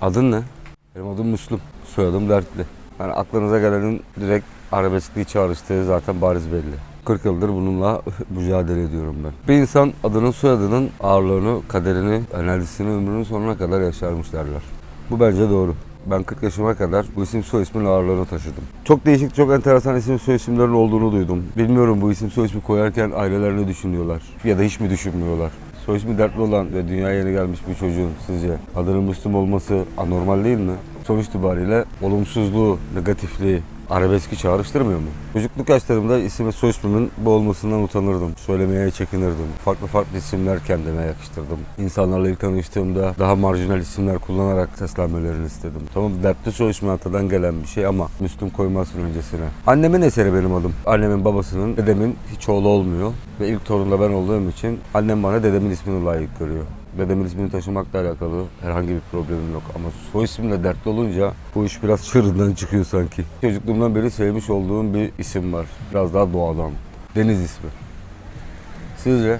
Adın ne? Benim adım Müslüm. Soyadım Dertli. Yani aklınıza gelenin direkt arabeskliği çağrıştığı zaten bariz belli. 40 yıldır bununla mücadele ediyorum ben. Bir insan adının soyadının ağırlığını, kaderini, enerjisini ömrünün sonuna kadar yaşarmış derler. Bu bence doğru. Ben 40 yaşıma kadar bu isim soy ismin ağırlığını taşıdım. Çok değişik, çok enteresan isim soy isimlerin olduğunu duydum. Bilmiyorum bu isim soy ismi koyarken aileler ne düşünüyorlar ya da hiç mi düşünmüyorlar. İsmi dertli olan ve dünyaya yeni gelmiş bir çocuğun sizce adının Müslüm olması anormal değil mi? Sonuç itibariyle olumsuzluğu, negatifliği, arabeski çağrıştırmıyor mu? Çocukluk yaşlarımda isim ve soy ismimin bu olmasından utanırdım. Söylemeye çekinirdim. Farklı farklı isimler kendime yakıştırdım. İnsanlarla ilk tanıştığımda daha marjinal isimler kullanarak seslenmelerini istedim. Tamam dertli soy ismi atadan gelen bir şey ama Müslüm koymazsın öncesine. Annemin eseri benim adım. Annemin babasının, dedemin hiç oğlu olmuyor. Ve ilk torun da ben olduğum için annem bana dedemin ismini layık görüyor. Dedemin ismini taşımakla alakalı herhangi bir problemim yok. Ama soy isimle dertli olunca bu iş biraz çığırından çıkıyor sanki. Çocukluğumdan beri sevmiş olduğum bir isim var. Biraz daha doğadan. Deniz ismi. Sizce?